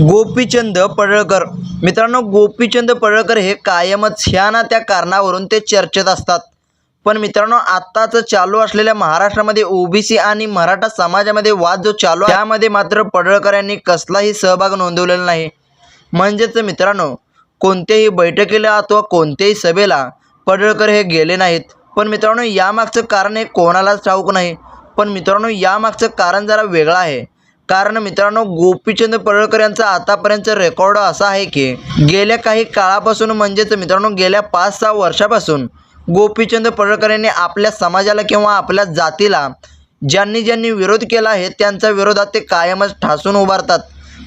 गोपीचंद पडळकर. मित्रांनो गोपीचंद पडळकर हे कायमच ह्या ना त्या कारणावरून ते चर्चेत असतात. पण मित्रांनो आत्ताच चालू असलेल्या महाराष्ट्रामध्ये ओबीसी आणि मराठा समाजामध्ये वाद जो चालू आहे त्यामध्ये मात्र पडळकर यांनी कसलाही सहभाग नोंदवलेला नाही. म्हणजेच मित्रांनो कोणत्याही बैठकीला अथवा कोणत्याही सभेला पडळकर हे गेले नाहीत. पण मित्रांनो यामागचं कारण हे कोणालाच ठाऊक नाही. पण मित्रांनो यामागचं कारण जरा वेगळं आहे. कारण मित्रांनो गोपीचंद पडळकर यांचा आतापर्यंत रेकॉर्ड असा आहे की गेल्या काही काळापासून म्हणजेच मित्रांनो गेल्या पाच सहा वर्षापासून गोपीचंद पडळकर यांनी आपल्या समाजाला किंवा आपल्या जातीला ज्यांनी ज्यांनी विरोध केला आहे त्यांच्या विरोधात ते कायमच ठासून उभारतात.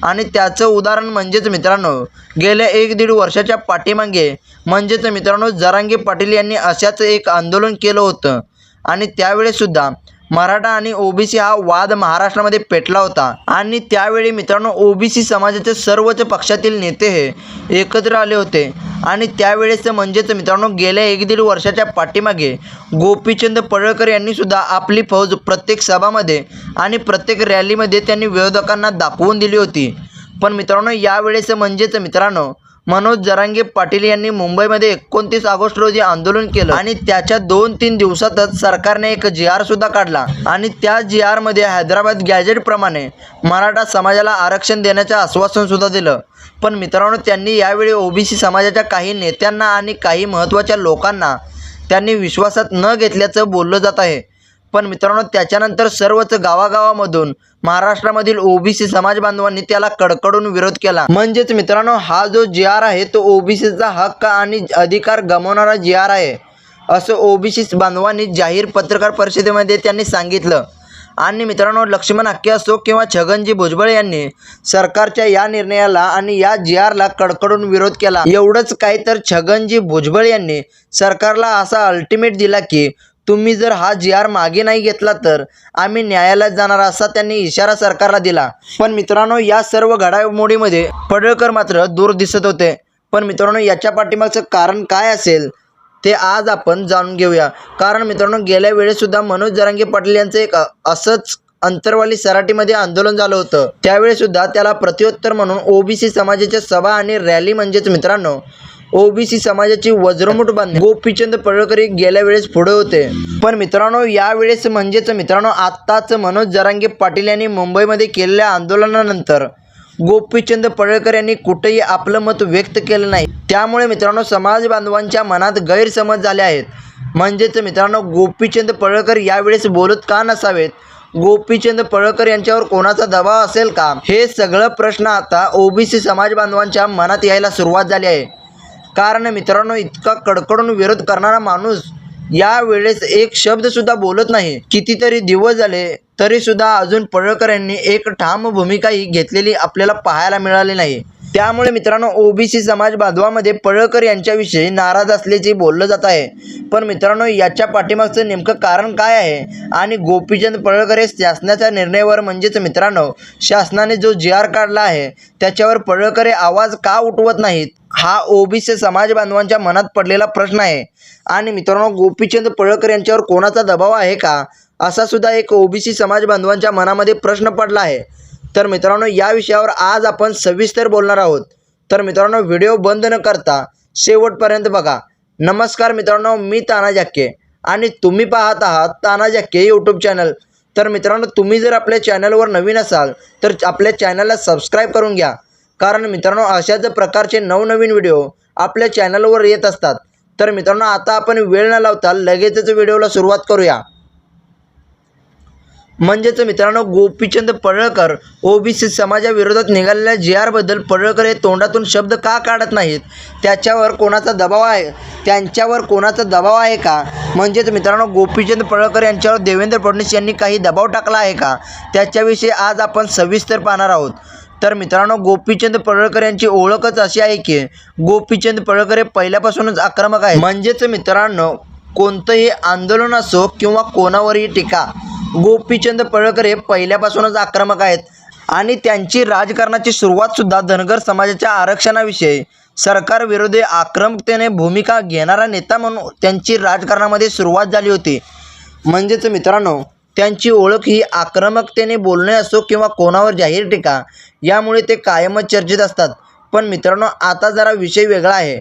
आणि त्याचं उदाहरण म्हणजेच मित्रांनो गेल्या एक दीड वर्षाच्या पाठीमागे म्हणजेच मित्रांनो जरांगे पाटील यांनी अशाच एक आंदोलन केलं होतं. आणि त्यावेळेसुद्धा मराठा आणि ओबीसी हा वाद महाराष्ट्रामध्ये पेटला होता. आणि त्यावेळी मित्रांनो ओबीसी समाजाचे सर्वच पक्षातील नेते हे एकत्र आले होते. आणि त्यावेळेस म्हणजेच मित्रांनो गेल्या एक दीड वर्षाच्या पाठीमागे गोपीचंद पडळकर यांनी सुद्धा आपली फौज प्रत्येक सभामध्ये आणि प्रत्येक रॅलीमध्ये त्यांनी विरोधकांना दाखवून दिली होती. पण मित्रांनो यावेळेस म्हणजेच मित्रांनो मनोज जरांगे पाटील यांनी मुंबईमध्ये एकोणतीस ऑगस्ट रोजी आंदोलन केलं आणि त्याच्या दोन तीन दिवसातच सरकारने एक जी आर सुद्धा काढला. आणि त्या जी आरमध्ये हैदराबाद गॅजेटप्रमाणे मराठा समाजाला आरक्षण देण्याचं आश्वासन सुद्धा दिलं. पण मित्रांनो त्यांनी यावेळी ओबीसी समाजाच्या काही नेत्यांना आणि काही महत्त्वाच्या लोकांना त्यांनी विश्वासात न घेतल्याचं बोललं जात आहे. पण मित्रांनो त्याच्यानंतर सर्वच गावागावामधून महाराष्ट्रामधील ओबीसी समाज बांधवांनी त्याला कडकडून विरोध केला. म्हणजेच मित्रांनो हा जो जी आर आहे तो ओबीसीचा हक्क आणि अधिकार गमावणारा जी आर आहे असं ओबीसी बांधवांनी जाहीर पत्रकार परिषदेमध्ये त्यांनी सांगितलं. आणि मित्रांनो लक्ष्मण हक्के असो किंवा छगनजी भुजबळ यांनी सरकारच्या या निर्णयाला आणि या जी आरला कडकडून विरोध केला. एवढंच काय तर छगनजी भुजबळ यांनी सरकारला असा अल्टिमेट दिला की तुम्ही जर हा जी आर मागे नाही घेतला तर आम्ही न्यायालयात जाणार असा त्यांनी इशारा सरकारला दिला. पण मित्रांनो या सर्व घडामोडीमध्ये पडळकर मात्र दूर दिसत होते. पण मित्रांनो याच्या पाठीमागचं कारण काय असेल ते आज आपण जाणून घेऊया. कारण मित्रांनो गेल्या वेळेसुद्धा मनोज जरांगे पाटील यांचं एक असंच अंतरवाली सराटीमध्ये आंदोलन झालं होतं. त्यावेळेसुद्धा त्याला प्रत्युत्तर म्हणून ओबीसी समाजाच्या सभा आणि रॅली म्हणजेच मित्रांनो ओबीसी समाजाची वज्रमुठ बांधणे. गोपीचंद पडळकर गेल्या वेळेस पुढे होते. पण मित्रांनो यावेळेस म्हणजेच मित्रांनो आत्ताच मनोज जरांगे पाटील यांनी मुंबईमध्ये केलेल्या आंदोलनानंतर गोपीचंद पडळकर यांनी कुठेही आपलं मत व्यक्त केलं नाही. त्यामुळे मित्रांनो समाज बांधवांच्या मनात गैरसमज झाले आहेत. म्हणजेच मित्रांनो गोपीचंद पडळकर यावेळेस बोलत का नसावेत? गोपीचंद पळकर यांच्यावर कोणाचा दबाव असेल का? हे सगळं प्रश्न आता ओबीसी समाज बांधवांच्या मनात यायला सुरुवात झाली आहे. कारण मित्रांनो इतका कडकडून विरोध करणारा माणूस या वेळेस एक शब्द सुद्धा बोलत नाही. कितीतरी दिवस झाले तरी सुद्धा अजून पडळकर यांनी एक ठाम भूमिकाही घेतलेली आपल्याला पाहायला मिळाली नाही. त्यामुळे मित्रांनो ओबीसी समाज बांधवामध्ये पळकर यांच्याविषयी नाराज असल्याचे बोललं जात आहे. पण मित्रांनो याच्या पाठीमागचं नेमकं कारण काय आहे? आणि गोपीचंद पळकर हे शासनाच्या निर्णयावर म्हणजेच मित्रांनो शासनाने जो जी आर काढला आहे त्याच्यावर पळकर हे आवाज का उठवत नाहीत? हा ओबीसी समाज बांधवांच्या मनात पडलेला प्रश्न आहे. आणि मित्रांनो गोपीचंद पळकर यांच्यावर कोणाचा दबाव आहे का? असा सुद्धा एक ओबीसी समाज बांधवांच्या मनामध्ये प्रश्न पडला आहे. तर मित्रांनो या विषयावर आज आपण सविस्तर बोलणार आहोत. तर मित्रांनो व्हिडिओ बंद न करता शेवटपर्यंत बघा. नमस्कार मित्रांनो मी ताना जाक्के आणि तुम्ही पाहत आहात ताना जाक्के यूट्यूब चॅनल तर मित्रांनो तुम्ही जर आपल्या चॅनलवर नवीन असाल तर आपल्या चॅनलला सबस्क्राईब करून घ्या. कारण मित्रांनो अशाच प्रकारचे नवनवीन व्हिडिओ आपल्या चॅनलवर येत असतात तर मित्रांनो आता आपण वेळ न लावता लगेचच व्हिडिओला सुरुवात करूया. म्हणजेच मित्रांनो गोपीचंद पडळकर ओबीसी समाजाविरोधात निघालेल्या जी आरबद्दल पडळकर हे तोंडातून शब्द का काढत नाहीत? त्याच्यावर कोणाचा दबाव आहे? त्यांच्यावर कोणाचा दबाव आहे का? म्हणजेच मित्रांनो गोपीचंद पडळकर यांच्यावर देवेंद्र फडणवीस यांनी काही दबाव टाकला आहे का? त्याच्याविषयी आज आपण सविस्तर पाहणार आहोत. तर मित्रांनो गोपीचंद पडळकर यांची ओळखच अशी आहे की गोपीचंद पडळकर हे पहिल्यापासूनच आक्रमक आहे म्हणजेच मित्रांनो कोणतंही आंदोलन असो किंवा कोणावरही टीका गोपीचंद पडळकर हे पहिल्यापासूनच आक्रमक आहेत. आणि त्यांची राजकारणाची सुरुवातसुद्धा धनगर समाजाच्या आरक्षणाविषयी सरकारविरोधी आक्रमकतेने भूमिका घेणारा नेता म्हणून त्यांची राजकारणामध्ये सुरुवात झाली होती. म्हणजेच मित्रांनो त्यांची ओळख ही आक्रमकतेने बोलणे असो किंवा कोणावर जाहीर टीका यामुळे ते कायमच चर्चेत असतात. पण मित्रांनो आता जरा विषय वेगळा आहे.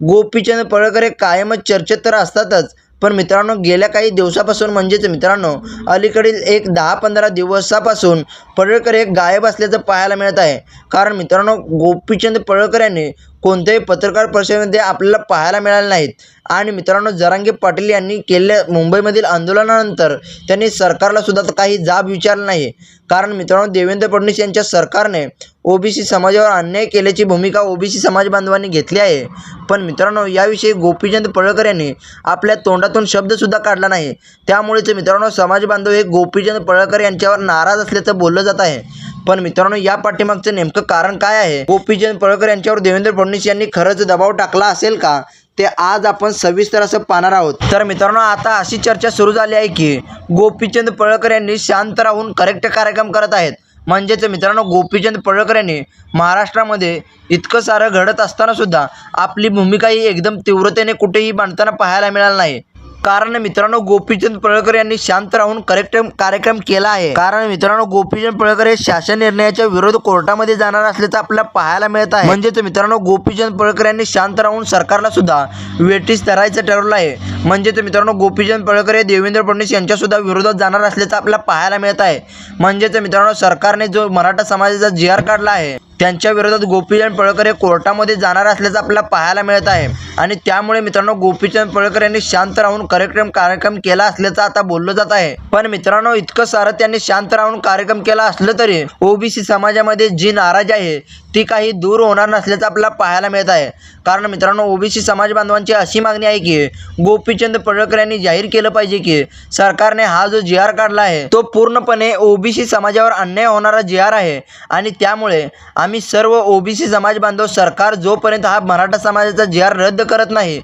गोपीचंद पडळकर हे कायमच चर्चेत तर असतातच पण मित्रांनो गेल्या काही दिवसापासून म्हणजेच मित्रांनो अलीकडील एक दहा पंधरा दिवसापासून पडळकर हे गायब असल्याचं पाहायला मिळत आहे. कारण मित्रांनो गोपीचंद पडळकर यांनी कोणत्याही पत्रकार परिषदेमध्ये आपल्याला पाहायला मिळाले नाहीत. आणि मित्रांनो जरांगे पाटील यांनी केलेल्या मुंबईमधील आंदोलनानंतर त्यांनी सरकारला सुद्धा काही जाब विचारला नाही. कारण मित्रांनो देवेंद्र फडणवीस यांच्या सरकारने ओबीसी समाजावर अन्याय केल्याची भूमिका ओबीसी समाज बांधवांनी घेतली आहे. पण मित्रांनो याविषयी गोपीचंद पडळकर यांनी आपल्या तोंडातून शब्दसुद्धा काढला नाही. त्यामुळेच मित्रांनो समाज बांधव हे गोपीचंद पडळकर यांच्यावर नाराज असल्याचं बोललं जात आहे. पण मित्रांनो या पाठीमागचं नेमकं कारण काय आहे? गोपीचंद पळकर यांच्यावर देवेंद्र फडणवीस यांनी खरंच दबाव टाकला असेल का? ते आज आपण सविस्तर असं पाहणार आहोत. तर मित्रांनो आता अशी चर्चा सुरू झाली आहे की गोपीचंद पळकर यांनी शांत राहून करेक्ट कार्यक्रम करत आहेत. म्हणजेच मित्रांनो गोपीचंद पडळकर यांनी महाराष्ट्रामध्ये इतकं सारं घडत असताना सुद्धा आपली भूमिका ही एकदम तीव्रतेने कुठेही मांडताना पाहायला मिळाली नाही. कारण मित्रांनो गोपीचंद पळकर यांनी शांत राहून करेक्ट कार्यक्रम केला आहे. कारण मित्रांनो गोपीचंद पळकर हे शासन निर्णयाच्या विरोध कोर्टामध्ये जाणार असल्याचं आपल्याला पाहायला मिळत आहे. म्हणजेच मित्रांनो गोपीचंद पळकर यांनी शांत राहून सरकारला सुद्धा वेटीस धरायचं ठरवलं आहे. म्हणजेच मित्रांनो गोपीचंद पळकर हे देवेंद्र फडणवीस यांच्या सुद्धा विरोधात जाणार असल्याचं आपल्याला पाहायला मिळत आहे. म्हणजेच मित्रांनो सरकारने जो मराठा समाजाचा जी आर काढला आहे त्यांच्या विरोधात गोपीचंद पळकर हे कोर्टामध्ये जाणार असल्याचं आपल्याला पाहायला मिळत आहे. आणि त्यामुळे मित्रांनो गोपीचंद पळकर यांनी शांत राहून कार्यक्रम कार्यक्रम केला असल्याचं आता बोललं जात आहे. पण मित्रांनो इतकं सारं त्यांनी शांत राहून कार्यक्रम केला असलं तरी ओबीसी समाजामध्ये जी नाराजी आहे ती काही दूर होणार नसल्याचं आपल्याला पाहायला मिळत आहे. कारण मित्रांनो ओबीसी समाज बांधवांची अशी मागणी आहे की गोपीचंद पडळकर यांनी जाहीर केलं पाहिजे की सरकारने हा जो जी आर काढला आहे तो पूर्णपणे ओबीसी समाजावर अन्याय होणारा जी आर आहे. आणि त्यामुळे आम्ही सर्व ओबीसी समाज बांधव सरकार जोपर्यंत हा मराठा समाजाचा जी आर रद्द करत नाही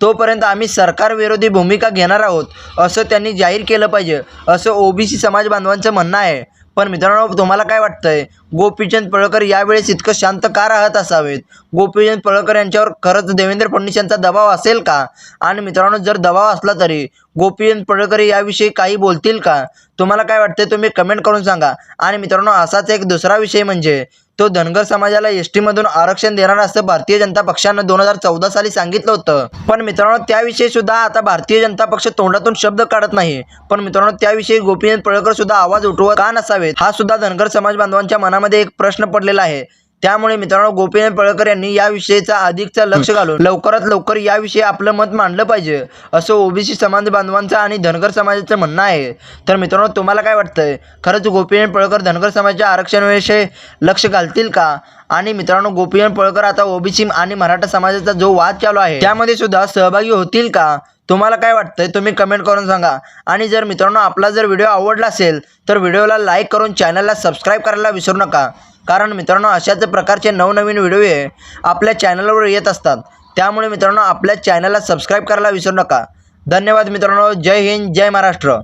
तोपर्यंत आम्ही सरकारविरोधी भूमिका घेणार आहोत असं त्यांनी जाहीर केलं पाहिजे असं ओबीसी समाज बांधवांचं म्हणणं आहे. पण मित्रांनो तुम्हाला काय वाटतंय? गोपीचंद पळकर यावेळेस इतकं शांत का राहत असावेत? गोपीचंद पळकर यांच्यावर खरंच देवेंद्र फडणवीस यांचा दबाव असेल का? आणि मित्रांनो जर दबाव असला तरी गोपीचंद पळकर याविषयी काही बोलतील का? तुम्हाला काय वाटतंय? तुम्ही कमेंट करून सांगा. आणि मित्रांनो असाच एक दुसरा विषय म्हणजे तो धनगर समाजाला एस टीमधून आरक्षण देणार असं भारतीय जनता पक्षानं दोन हजार चौदा साली सांगितलं होतं. पण मित्रांनो त्याविषयी सुद्धा आता भारतीय जनता पक्ष तोंडातून शब्द काढत नाही. पण मित्रांनो त्याविषयी गोपीनाथ पळकर सुद्धा आवाज उठवत का नसावेत? हा सुद्धा धनगर समाज बांधवांच्या मनामध्ये एक प्रश्न पडलेला आहे. त्यामुळे मित्रांनो गोपीचंद पडळकर यांनी या विषयीचा अधिकचा लक्ष घालून लवकरात लवकर याविषयी आपलं मत मांडलं पाहिजे असं ओबीसी समाज बांधवांचं आणि धनगर समाजाचं म्हणणं आहे. तर मित्रांनो तुम्हाला काय वाटतंय? खरंच गोपीचंद पडळकर धनगर समाजाच्या आरक्षणाविषयी लक्ष घालतील का? आणि मित्रांनो गोपीचंद पडळकर आता ओबीसी आणि मराठा समाजाचा जो वाद चालू आहे त्यामध्ये सुद्धा सहभागी होतील का? तुम्हाला काय वाटतंय तुम्ही कमेंट करून सांगा. आणि जर मित्रांनो आपला जर व्हिडिओ आवडला असेल तर व्हिडिओला लाईक करून चॅनलला सबस्क्राईब करायला विसरू नका. कारण मित्रांनो अशाच प्रकारचे नवनवीन व्हिडिओ हे आपल्या चॅनलवर येत असतात. त्यामुळे मित्रांनो आपल्या चॅनलला सबस्क्राईब करायला विसरू नका. धन्यवाद मित्रांनो. जय हिंद जय महाराष्ट्र.